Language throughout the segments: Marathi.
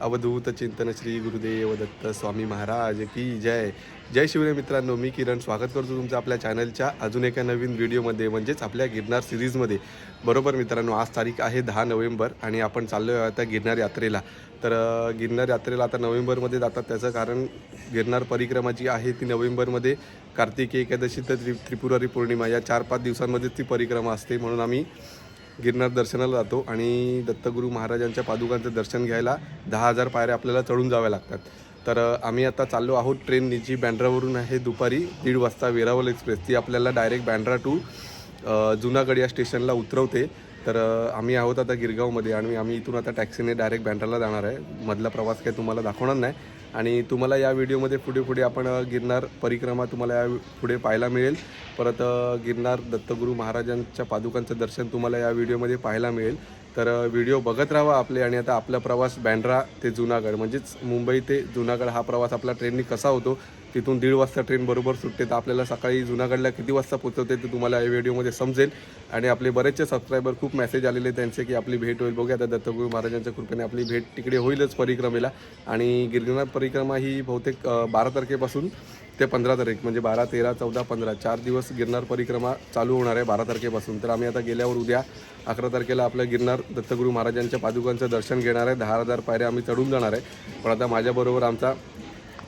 अवधूत चिंतन श्री गुरुदेव दत्त स्वामी महाराज की जय. जय शिवरे मित्रांनो मी किरण स्वागत करतो तुमचं आपल्या चॅनलच्या अजून एका नवीन व्हिडिओमध्ये म्हणजेच आपल्या गिरनार सिरीजमध्ये. बरोबर मित्रांनो आज तारीख आहे दहा नोव्हेंबर आणि आपण चाललो आहे आता गिरनार यात्रेला. तर गिरणार गिरनार यात्रेला आता नोव्हेंबरमध्ये जातात. त्याचं कारण गिरनार परिक्रमा जी आहे ती नोव्हेंबरमध्ये कार्तिकी एकादशी तर त्रि त्रिपुरारी पौर्णिमा या चार पाच दिवसांमध्येच ती परिक्रमा असते. म्हणून आम्ही गिरनार दर्शनाला जातो आणि दत्तगुरू महाराजांच्या पादुकांचं दर्शन घ्यायला दहा हजार पायऱ्या आपल्याला चढून जाव्या लागतात. तर आम्ही आता चाललो आहोत ट्रेननी जी बँड्रावरून आहे दुपारी दीड वाजता वेरावल एक्सप्रेस ती आपल्याला डायरेक्ट बँड्रा टू जुनागड या स्टेशनला उतरवते. तर आम्ही आहोत आता गिरगावमध्ये आणि आम्ही इथून आता टॅक्सीने डायरेक्ट बँड्राला जाणार आहे. मधला प्रवास काही तुम्हाला दाखवणार नाही. आणि तुम्हाला या व्हिडिओमध्ये पुढे पुढे आपण गिरनार परिक्रमा तुम्हाला या पुढे पाहायला मिळेल. परत गिरनार दत्तगुरू महाराजांच्या पादुकांचं दर्शन तुम्हाला या व्हिडिओमध्ये पाहायला मिळेल. तर व्हिडिओ बघत राहा आपले आणि आता आपला प्रवास बँड्रा ते जुनागड म्हणजेच मुंबई ते जुनागड हा प्रवास आपला ट्रेननी कसा होतो तिथून दीड वाजता ट्रेन बरोबर सुटते. तर आपल्याला सकाळी जुनागडला किती वाजता पोचवते ते तुम्हाला या व्हिडिओमध्ये समजेल. आणि आपले बरेचसे सबस्क्रायबर खूप मेसेज आलेले त्यांचे की आपली भेट होईल. बघूया आता दत्तगुरू महाराजांच्या कृपेने आपली भेट तिकडे होईलच परिक्रमेला. आणि गिरनार परिक्रमा ही बहुतेक बारा तारखेपासून ते पंधरा तारीख म्हणजे बारा तेरा चौदा पंधरा चार दिवस गिरनार परिक्रमा चालू होणार आहे बारा तारखेपासून. तर आम्ही आता गेल्यावर उद्या अकरा तारखेला आपल्या गिरनार दत्तगुरू महाराजांच्या पादुकांचं दर्शन घेणार आहे. दहा हजार पायऱ्या आम्ही चढून जाणार आहे. पण आता माझ्याबरोबर आमचा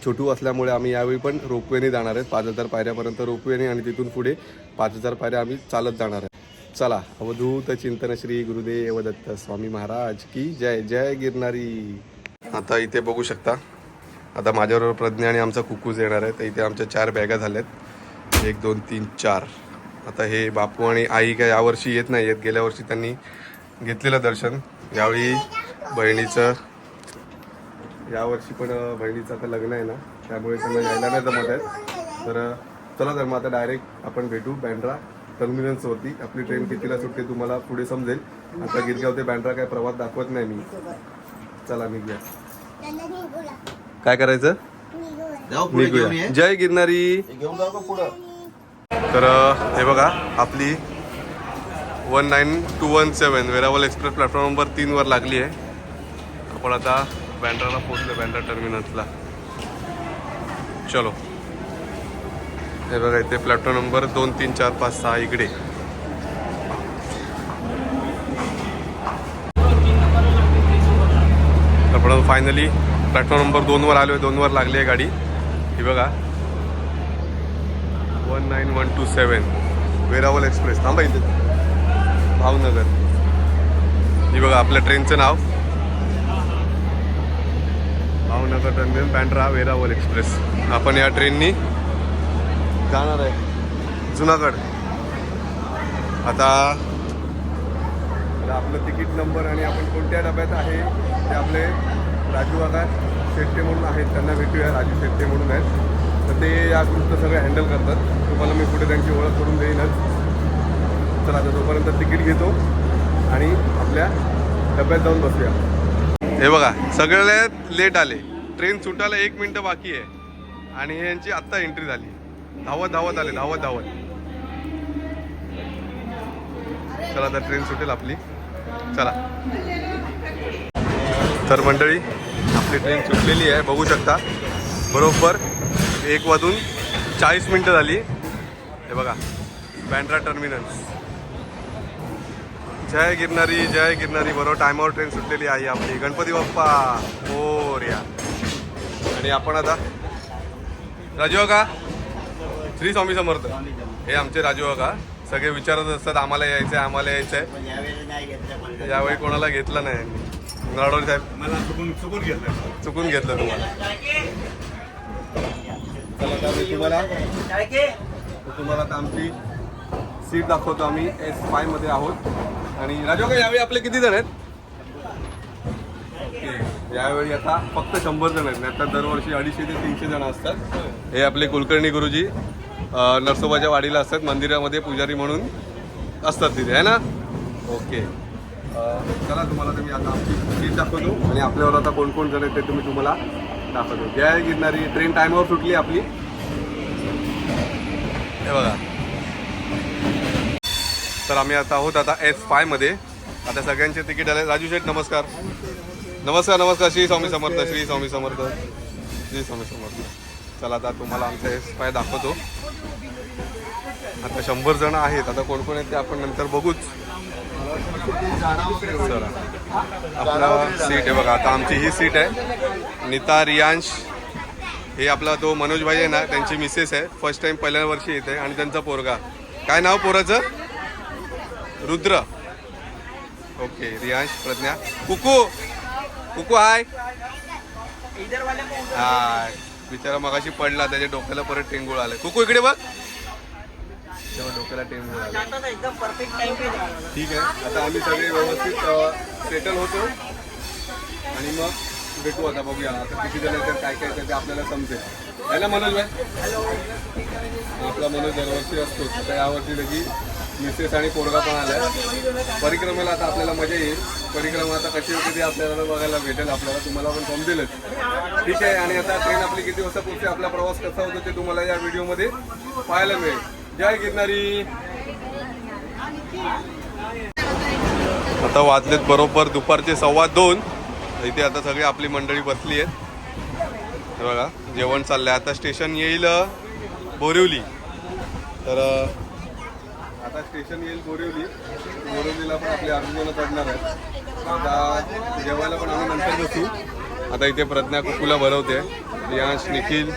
छोटू असल्यामुळे आम्ही यावेळी पण रोपवेने जाणार आहेत. पाच हजार पायऱ्यापर्यंत रोपवेने आणि तिथून पुढे पाच हजार पायऱ्या आम्ही चालत जाणार आहे चला अवधूत चिंतन श्री गुरुदेव दत्त स्वामी महाराज की जय जय गिरनारी. आता इथे बघू शकता. आता माझ्याबरोबर प्रज्ञा आणि आमचा कुकूज येणार आहे. तर इथे आमच्या चार बॅगा झाल्यात. एक दोन तीन चार. आता हे बापू आणि आई काय यावर्षी येत नाही येत गेल्या वर्षी त्यांनी घेतलेलं दर्शन. यावेळी बहिणीचं यावर्षी पण बहिणीचं आता लग्न आहे ना त्यामुळे त्यांना यायला नाही जमत आहे. तर चला तर मग आता डायरेक्ट आपण भेटू बँड्रा टर्मिनल्सवरती. आपली ट्रेन कितीला सुटते तुम्हाला पुढे समजेल. आता गिरगाव ते बँड्रा काय प्रवास दाखवत नाही मी. चला निघूया. काय करायचं? निघूया. जय गिरनारी. घेऊन जाऊ का पुढं? तर हे बघा आपली one nine two one seven Veraval express platform number तीनवर लागली आहे. आपण आता बँड्राला पोहोचलो बँड्रा टर्मिनसला चलो. हे बघा इथे प्लॅटफॉर्म नंबर दोन तीन चार पाच सहा इकडे. आपण फायनली प्लॅटफॉर्म नंबर दोनवर आलो आहे दोनवर लागली आहे गाडी. ही बघा. One nine one two seven Veraval express. थांबा इथे. भावनगर. ही बघा आपल्या ट्रेनचं नाव. Bhavnagar terminal Bandra Veraval express. आपण या ट्रेननी जाणार आहे. जुनागड. आता आता आपलं तिकीट नंबर आणि आपण कोणत्या डब्यात आहे ते आपले राजू काका शेट्टे म्हणून आहेत. त्यांना भेटूया राजू शेट्टे म्हणून आहेत. तर ते या ग्रुपचं सगळं हँडल करतात. तुम्हाला मी कुठे त्यांची ओळख करून देईनच. तर आता तोपर्यंत तिकीट घेतो आणि आपल्या डब्यात जाऊन बसूया. हे बघा सगळे लेट आले. ट्रेन सुटायला एक मिनटं बाकी आहे. आणि यांची आत्ता एंट्री झाली. धावत धावत आले धावत धावत. चला आता ट्रेन सुटेल आपली. चला. तर मंडळी आपली ट्रेन सुटलेली आहे बघू शकता. बरोबर एक वाजून चाळीस मिनटं झाली. हे बघा बँड्रा टर्मिनल जय गिरणारी जय गिरणारी बरोबर टायमावर ट्रेन सुटलेली आहे आपली. गणपती बाप्पा. मोरया आणि आपण आता राजू का श्री स्वामी समर्थ. हे आमचे राजू का सगळे विचारत असतात आम्हाला यायचं आहे आम्हाला यायचं आहे यावेळी कोणाला घेतलं नाही. नरडोळे साहेब. मला चुकून चुकून घेतलं. चुकून घेतलं तुम्हाला. तुम्हाला तुम्हाला आता आमची सीट दाखवतो आम्ही. एस फायमध्ये आहोत. आणि राजू का यावेळी आपले किती जण आहेत? ओके. यावेळी आता फक्त शंभर जण आहेत. नाही दरवर्षी अडीचशे ते तीनशे जण असतात. हे आपले कुलकर्णी गुरुजी नरसोबाच्या वाडीला असतात मंदिरामध्ये पुजारी म्हणून असतात तिथे आहे ना? ओके. चला तुम्हाला तुम्ही आता आमची सीट दाखवतो आणि आपल्यावर आता कोण कोण जण आहेत ते तुम्ही तुम्हाला दाखवतो. जय गिरणारी ट्रेन टायमावर सुटली आपली. हे बघा. तर आम्ही आता आहोत आता एस फायमध्ये. आता सगळ्यांचे तिकीट आले. राजू शेठ नमस्कार. नमस्कार नमस्कार. श्री स्वामी समर्थ श्री स्वामी समर्थ. श्री स्वामी समर्थ. चला आता तुम्हाला आमचा एस फाय दाखवतो. आता शंभर जण आहेत. आता कोण कोण आहेत ते आपण नंतर बघूच. चला. आपलं सीट आहे बघा. आता आमची ही सीट आहे. नीता रियांश. हे आपला तो मनोज भाई आहे ना त्यांची मिसेस आहे. फर्स्ट टाइम पहिल्या वर्षी येते आणि त्यांचा पोरगा. काय नाव पोराचं? Rudra. Okay Riyansh Pragya. Kuku. Kuku hi. Hi. बिचारा मगाशी पडला त्याच्या डोक्याला परत टेंगूळ आलं कुकू इकडे बघ. तेव्हा डोक्याला टेंगूळ आलं ठीक आहे. आता आम्ही सगळे व्यवस्थित सेटल होतो. आणि मग भेटू आता बघूया. आता किती जण तर काय काय ते आपल्याला समजेल. आहे मनोज भाई. आपला मनोज दरवर्षी असतो. तर यावर्षी लगी मिसेस आणि पोरगा पण आलाय. परिक्रमेला आता आपल्याला मजा येईल. परिक्रमा आता कशी होती ती आपल्याला बघायला भेटेल. आपल्याला तुम्हाला पण समजेलच ठीक आहे आणि आता ट्रेन आपली किती वाजता पुढची आपला प्रवास कसा होतो ते तुम्हाला या व्हिडिओमध्ये पाहायला मिळेल. जय गिरणारी आता वाजलेत बरोबर दुपारचे सव्वा दोन. इथे आता सगळी आपली मंडळी बसली आहेत. बघा जेवण चाललंय. आता स्टेशन येईल बोरिवली. तर आता स्टेशन येईल बोरिवली. बोरिवलीला पण आपले आंदोलनं पडणार आहेत आता जेवायला पण आम्ही नंतर बसू. आता इथे प्रज्ञा कुकूला भरवते यश निखिल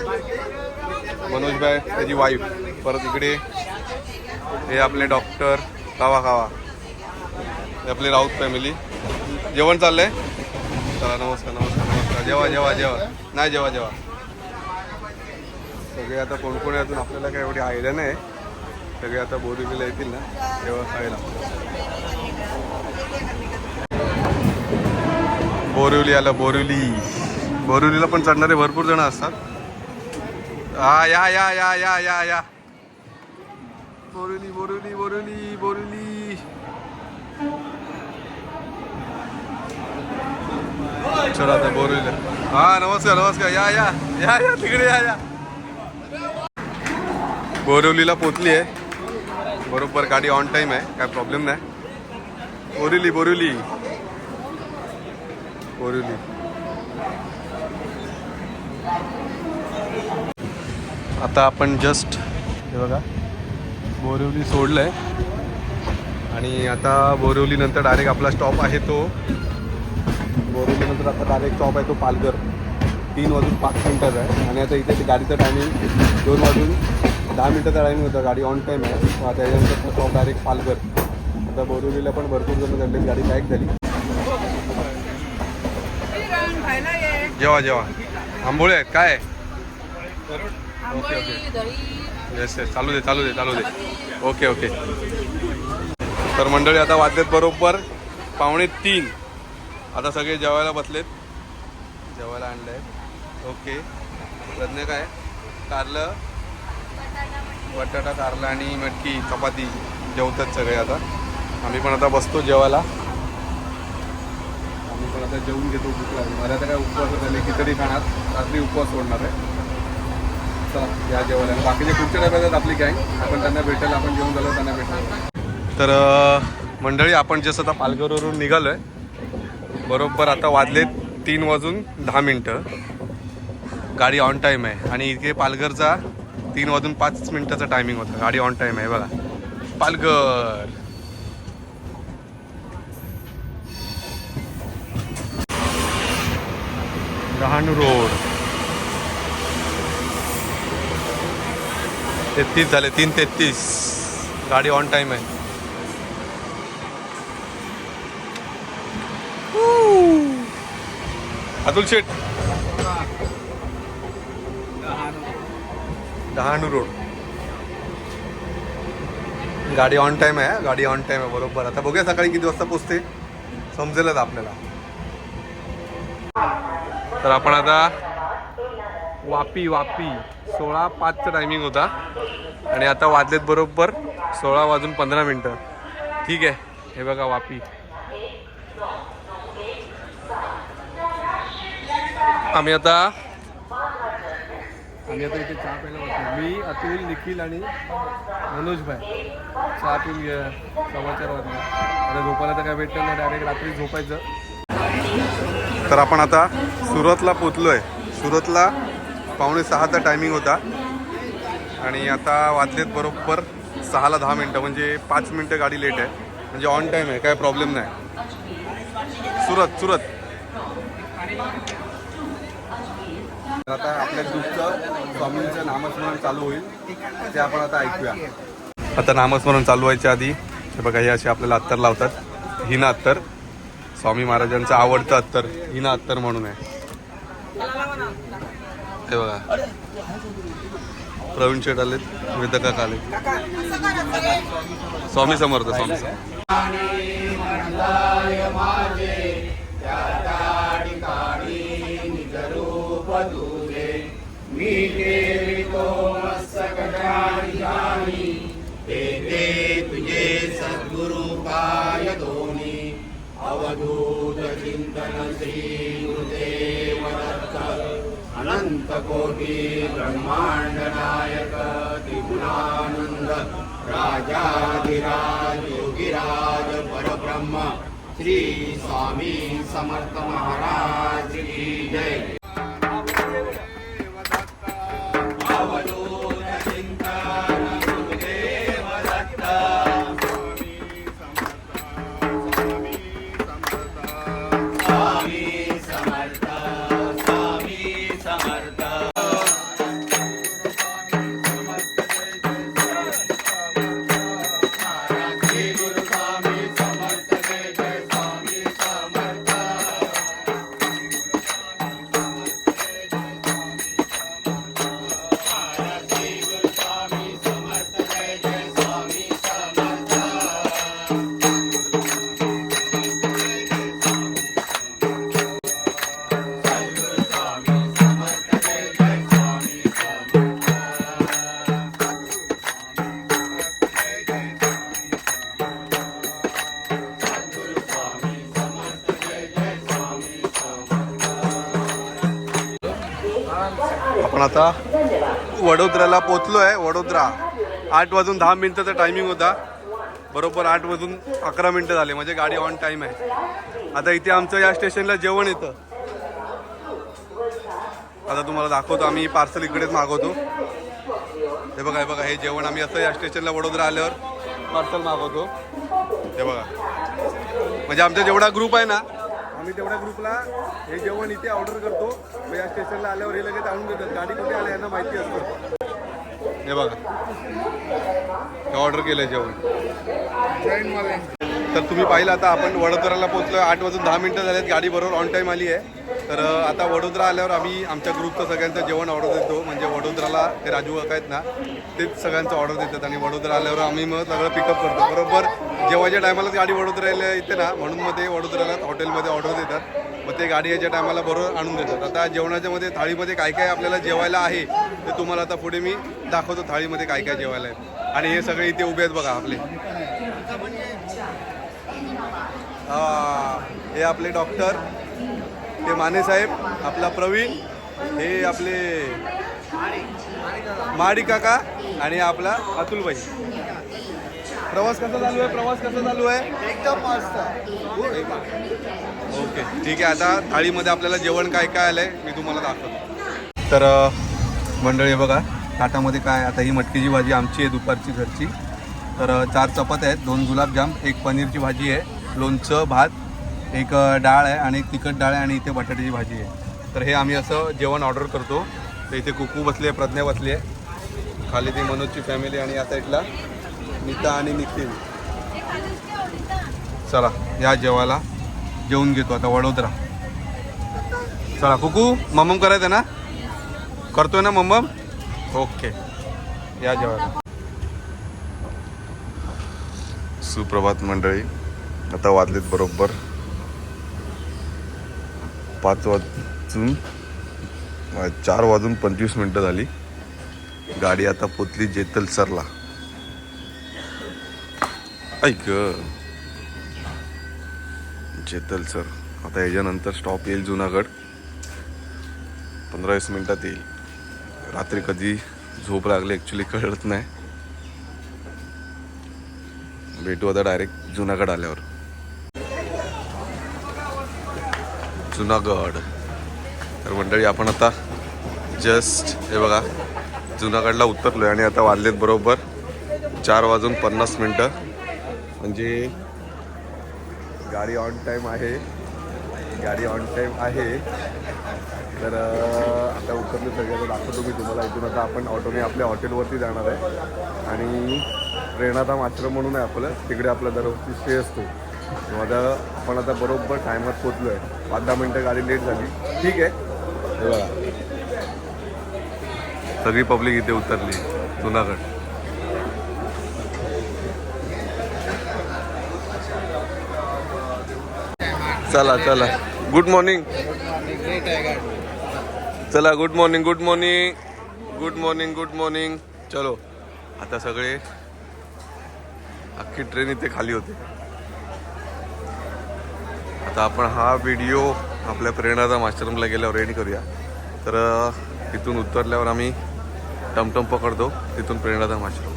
मनोजबाई त्याची वाईफ परत इकडे हे आपले डॉक्टर कावा कावा. हे आपली राऊत फॅमिली जेवण चाललंय? चला नमस्कार नमस्कार नमस्कार. जेवा जेवा जेवा. नाही जेवा जेवा. सगळे आता कोण कोण आहे आपल्याला काही एवढी आयडिया नाही. सगळे आता बोरिवलीला येतील ना तेव्हा खायला बोरिवली आलं बोरिवली. बोरिवलीला पण चढणारे भरपूर जण असतात. हा या या या या या या. बोरिवली बोरिवली बोरिवली बोरिवली. चला आता बोरिवली हा नमस्कार नमस्कार. या या या या तिकडे या या. बोरिवलीला पोचली आहे. बरोबर गाडी ऑन टाइम आहे काय प्रॉब्लेम नाही. बोरिवली बोरिवली. बोरिवली. आता आपण जस्ट हे बघा बोरिवली आहे आणि आता बोरिवलीनंतर डायरेक्ट आपला स्टॉप आहे तो. बोरिवलीनंतर आता डायरेक्ट स्टॉप आहे तो पालघर. तीन वाजून पाच मिनटाचा आहे आणि आता इथे गाडीचं टायमिंग दोन वाजून दहा मिनिटाचा टायमिंग होता गाडी ऑन टाईम आहे. मग त्याच्यानंतर स्टॉप डायरेक्ट पालघर आता बोरिवलीला पण भरपूर जण चढले गाडी पॅक झाली. जेव्हा जेव्हा आंबोळे आहेत काय? आहे? Okay okay. येस येस चालू दे चालू दे चालू दे. Okay okay. तर मंडळी आता वाजलेत बरोबर पावणे तीन. आता सगळे जेवायला बसलेत. जेवायला आणलंय. ओके. प्रज्ञा काय? कारलं? बटाटा कारला आणि मटकी चपाती जेवतात सगळे आता. आम्ही पण आता बसतो जेवायला. आम्ही पण आता जेवून घेतो भूक लागली. मला आता काय उपवास झाले खिचडी खाणार. रात्री उपवास सोडणार आहे. चला या जेवायला. बाकीचे पुढच्या डब्यात आहेत आपली गँग. आपण त्यांना भेटेल आपण जेवण झालो त्यांना भेटेल. तर मंडळी आपण जसं आता पालघरवरून निघालो आहे बरोबर आता वाजलेत तीन वाजून दहा मिनटं. गाडी ऑन टाईम आहे. आणि इथे पालघरचा तीन वाजून पाच मिनिटाचा टायमिंग होता. गाडी ऑन टाईम आहे बघा. पालघर. डहाणू रोड. तेहतीस झाले तीन तेहतीस. गाडी ऑन टाईम आहे. अतुल शेठ. डहाणू रोड. गाडी ऑन टाईम आहे गाडी ऑन टाईम आहे बरोबर. आता बघूया सकाळी किती वाजता पोचते समजेलच आपल्याला. तर आपण आता वापी वापी. सोळा पाचचा टायमिंग होता. आणि आता वाजलेत बरोबर सोळा वाजून पंधरा मिनटं. ठीक आहे. हे बघा वापी. आम्ही आता आम्ही आता इथे चहा प्यायला बसतो मी अतुल निखिल आणि मनोज भाई. चहा पिऊन घ्या. समाचार चार आता झोपायला तर काय भेटलं नाही. डायरेक्ट रात्री झोपायचं. तर आपण आता सुरतला पोचलो आहे सुरतला पावणे सहाचा टायमिंग होता. आणि आता वाजलेत बरोबर सहाला दहा मिनटं. म्हणजे पाच मिनटं गाडी लेट आहे. म्हणजे ऑन टाईम आहे. काय प्रॉब्लेम नाही. सुरत सुरत. आता आपल्या ग्रुपचं स्वामींचं नामस्मरण चालू होईल. ते आपण आता ऐकूया. आता नामस्मरण चालू व्हायच्या आधी हे बघा हे असे आपल्याला अत्तर लावतात. हिना अत्तर. स्वामी महाराजांचं आवडतं अत्तर. हिना अत्तर म्हणून आहे. हे बघा. प्रवीण शेठ आलेत वेदकाक आले स्वामी समर्थ स्वामी समर्थ. तुझे सद्गुरु पाय दोनी अवधूत चिंतन श्री गुरुदेव दत्त अनंत कोटी ब्रह्मांड नायक त्रिगुणानंद राजाधिराज योगिराज परब्रह्म श्री स्वामी समर्थ महाराज की जय. आहे आठ वाजून दहा मिनिटाचा टायमिंग होता. बरोबर आठ वाजून अकरा मिनटं झाले. म्हणजे गाडी ऑन टाईम आहे. आता इथे आमचं या स्टेशनला जेवण येतं. आता तुम्हाला दाखवतो. आम्ही पार्सल इकडेच मागवतो. हे बघा हे बघा. हे जेवण आम्ही असं या स्टेशनला वडोदरा आल्यावर पार्सल मागवतो. हे बघा. म्हणजे आमचा जेवढा ग्रुप आहे ना आम्ही तेवढ्या ग्रुपला हे जेवण इथे ऑर्डर करतो. या स्टेशनला आल्यावर हे लगेच आणून देतात. गाडी कुठे आल्या यांना माहिती असतं. हे बघा. हे ऑर्डर केलं जेवण. तर तुम्ही पाहिलं आता आपण वडोदराला पोहोचलो आठ वाजून दहा मिनटं झाल्यात गाडी बरोबर ऑन टाईम आली आहे. तर आता वडोदरा आल्यावर आम्ही आमच्या ग्रुपचं सगळ्यांचं जेवण ऑर्डर देतो. म्हणजे वडोदराला ते राजू काका आहेत ना तेच सगळ्यांचं ऑर्डर देतात आणि वडोदरा आल्यावर आम्ही मग सगळं पिकअप करतो. बरोबर जेव्हाच्या टायमालाच गाडी वडोदराला येते ना. म्हणून मग ते वडोदराला हॉटेलमध्ये ऑर्डर देतात. मग ते गाडी याच्या टायमाला बरोबर आणून देतात. आता जेवणाच्या मध्ये थाळीमध्ये काय काय आपल्याला जेवायला आहे ते तुम्हाला आता पुढे मी दाखवतो थाळीमध्ये काय काय जेवायला आहे. आणि हे सगळे इथे उभे आहेत बघा आपले. हा, हे आपले डॉक्टर ते माने साहेब आपला प्रवीण हे आपले माडी काका आणि आपला अतुलबाई. प्रवास कसा चालू आहे? प्रवास कसा चालू आहे? एकदम मस्त. ओके ठीक आहे. आता थाळीमध्ये आपल्याला जेवण काय काय आलंय मी तुम्हाला दाखवतो. तर मंडळी बघा ताटामध्ये काय आता ही मटकीची भाजी आमची आहे दुपारची घरची. तर चार चपात्या आहेत दोन गुलाबजाम एक पनीरची भाजी आहे लोणचं भात एक डाळ आहे आणि एक तिखट डाळ आहे आणि इथे बटाट्याची भाजी आहे. तर हे आम्ही असं जेवण ऑर्डर करतो. तर इथे कुकू बसली आहे प्रज्ञा बसली आहे. खाली ती मनोजची फॅमिली आणि आता इथला नीता आणि निखिल चला या जेवायला. जेवून घेतो आता वडोदरा. चला कुकू मम्मम करायचं ना? करतोय ना मम्मम? ओके. या जेवायला. सुप्रभात मंडळी आता वाजलेत बरोबर पाच वाजून चार वाजून पंचवीस मिनटं झाली. गाडी आता पोचली जेतल सरला ऐक जेतल सर आता याच्यानंतर स्टॉप येईल जुनागड. पंधरा वीस मिनटात येईल. रात्री कधी झोप लागली ॲक्च्युली कळत नाही. भेटू आता डायरेक्ट जुनागड आल्यावर. जुनागड. तर मंडळी आपण आता जस्ट हे बघा जुनागडला उतरलोय आणि आता वाजलेत बरोबर चार वाजून पन्नास मिनटं. म्हणजे गाडी ऑन टाईम आहे. गाडी ऑन टाईम आहे. तर आता उतरले सगळ्याला दाखवतो मी तुम्हाला. इथून आता आपण ऑटोने आपल्या हॉटेलवरती जाणार आहे. आणि प्रेरणाधाम आश्रम म्हणून आहे आपलं. तिकडे आपला दरवर्षी स्टे असतो. तेव्हा आता आपण आता बरोबर टायमात पोचलो आहे पाच दहा मिनटं गाडी लेट झाली. ठीक आहे. बघा. सगळी पब्लिक इथे उतरली. जुनागड. चला चला. गुड मॉर्निंग चला good morning good morning good morning good morning चलो. आता सगळे अख्खी ट्रेन इथे खाली होते. आता आपण हा व्हिडिओ आपल्या प्रेरणाधाम आश्रमला गेल्यावर रेडी करूया. तर तिथून उतरल्यावर आम्ही टमटम पकडतो. तिथून प्रेरणाधाम आश्रम.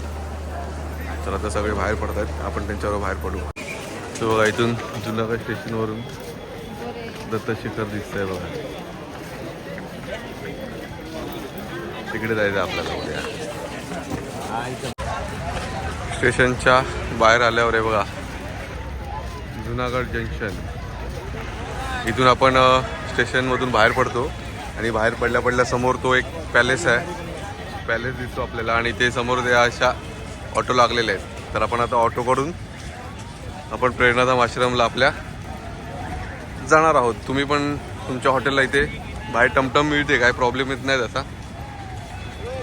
तर आता सगळे बाहेर पडत आहेत आपण त्यांच्यावर बाहेर पडू. तो बघा इथून जुनागड स्टेशनवरून दत्तशिखर दिसतंय बघा. तिकडे जायचं आपल्याला उद्या. स्टेशनच्या बाहेर आल्यावर आहे बघा. जुनागड जंक्शन. इथून आपण स्टेशनमधून बाहेर पडतो आणि बाहेर पडल्या पडल्या समोर तो एक पॅलेस आहे. पॅलेस दिसतो आपल्याला आणि ते समोर त्या अशा ऑटो लागलेले आहेत. तर आपण आता ऑटोकडून आपण प्रेरणाधाम आश्रमला आपल्या जाणार आहोत. तुम्ही पण तुमच्या हॉटेलला इथे बाहेर टमटम मिळते काय प्रॉब्लेम येत नाही तसा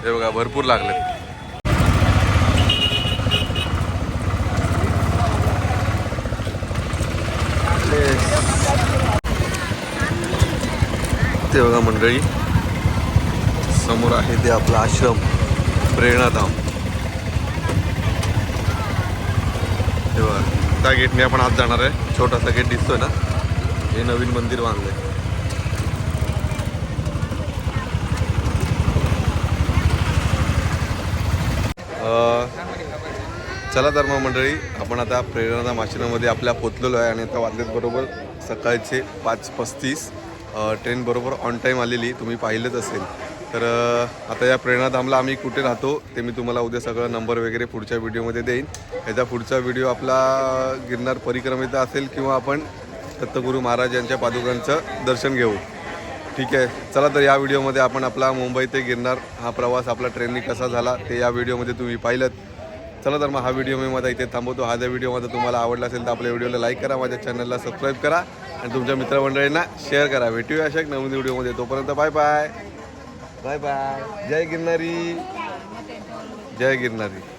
हे बघा भरपूर लागले ते बघा मंडळी समोर आहे ते आपला आश्रम प्रेरणाधाम. हे बघा त्या गेटने आपण आज जाणार आहे. छोटासा गेट दिसतोय ना? हे नवीन मंदिर बांधलंय. आहे चला तर मग मंडळी आपण आता प्रेरणाधाम आश्रमामध्ये आपल्या पोचलेलो आहे आणि आता वाजलेत बरोबर सकाळचे पाच पस्तीस. ट्रेन बरोबर ऑन टाईम आलेली तुम्ही पाहिलंच असेल. तर आता या प्रेरणाधामला आम्ही कुठे राहतो ते मी तुम्हाला उद्या सगळं नंबर वगैरे पुढच्या व्हिडिओमध्ये देईन. याचा पुढचा व्हिडिओ आपला गिरणार परिक्रमेचा असेल किंवा आपण दत्तगुरू महाराज यांच्या पादुकांचं दर्शन घेऊ. ठीक आहे चला तर या व्हिडिओमध्ये आपण आपला मुंबई ते गिरनार हा प्रवास आपला ट्रेननी कसा झाला ते या व्हिडिओमध्ये तुम्ही पाहिलं चला तर मग हा व्हिडिओ मी माझा इथे थांबवतो. हा जर व्हिडिओ माझा तुम्हाला आवडला असेल तर आपल्या व्हिडिओला लाईक करा माझ्या चॅनलला सबस्क्राईब करा आणि तुमच्या मित्रमंडळींना शेअर करा. भेटूया अशा एक नवीन व्हिडिओमध्ये. तोपर्यंत बाय बाय. Bye bye. जय गिरनारी. जय गिरनारी.